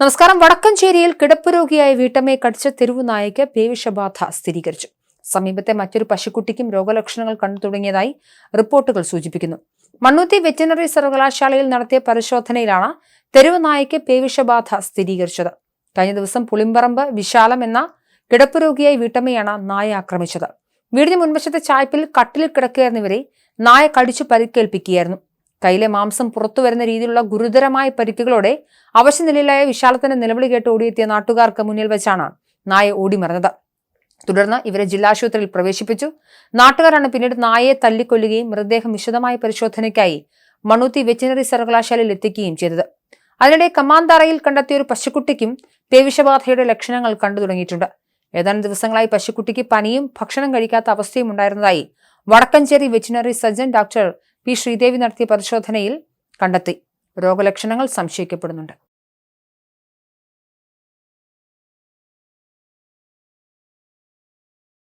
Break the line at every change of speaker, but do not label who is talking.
നമസ്കാരം. വടക്കഞ്ചേരിയിൽ കിടപ്പ് രോഗിയായ വീട്ടമ്മയെ കടിച്ച തെരുവു നായയ്ക്ക് പേവിഷബാധ സ്ഥിരീകരിച്ചു. സമീപത്തെ മറ്റൊരു പശുക്കുട്ടിക്കും രോഗലക്ഷണങ്ങൾ കണ്ടു തുടങ്ങിയതായി റിപ്പോർട്ടുകൾ സൂചിപ്പിക്കുന്നു. മണ്ണൂത്തി വെറ്റിനറി സർവകലാശാലയിൽ നടത്തിയ പരിശോധനയിലാണ് തെരുവു നായയ്ക്ക് പേവിഷബാധ സ്ഥിരീകരിച്ചത്. കഴിഞ്ഞ ദിവസം പുളിമ്പറമ്പ് വിശാലം എന്ന കിടപ്പ് രോഗിയായ വീട്ടമ്മയാണ് നായ ആക്രമിച്ചത്. വീടിന് മുൻവശത്തെ ചായ്പിൽ കട്ടിലിൽ കിടക്കുകയായിരുന്നവരെ നായ കടിച്ചു പരിക്കേൽപ്പിക്കുകയായിരുന്നു. കയ്യിലെ മാംസം പുറത്തു വരുന്ന രീതിയിലുള്ള ഗുരുതരമായ പരിക്കുകളോടെ അവശനിലയിലായ വിശാലത്തിന്റെ നിലവിളി കേട്ട് ഓടിയെത്തിയ നാട്ടുകാർക്ക് മുന്നിൽ വെച്ചാണ് നായ ഓടിമറഞ്ഞത് തുടർന്ന് ഇവരെ ജില്ലാശുപത്രിയിൽ പ്രവേശിപ്പിച്ചു. നാട്ടുകാരാണ് പിന്നീട് നായയെ തല്ലിക്കൊല്ലുകയും മൃതദേഹം വിശദമായ പരിശോധനയ്ക്കായി മണ്ണൂത്തി വെറ്റിനറി സർവകലാശാലയിൽ എത്തിക്കുകയും ചെയ്തത്. അതിനിടെ കമാന്താറയിൽ കണ്ടെത്തിയ ഒരു പശുക്കുട്ടിക്കും പേവിഷബാധയുടെ ലക്ഷണങ്ങൾ കണ്ടു തുടങ്ങിയിട്ടുണ്ട്. ഏതാനും ദിവസങ്ങളായി പശുക്കുട്ടിക്ക് പനിയും ഭക്ഷണം കഴിക്കാത്ത അവസ്ഥയും ഉണ്ടായിരുന്നതായി Vadakkanchery veterinary surgeon doctor P Sreedevi നടത്തിയ പരിശോധനയിൽ കണ്ടെത്തി. രോഗലക്ഷണങ്ങൾ സംശയിക്കപ്പെടുന്നുണ്ട്.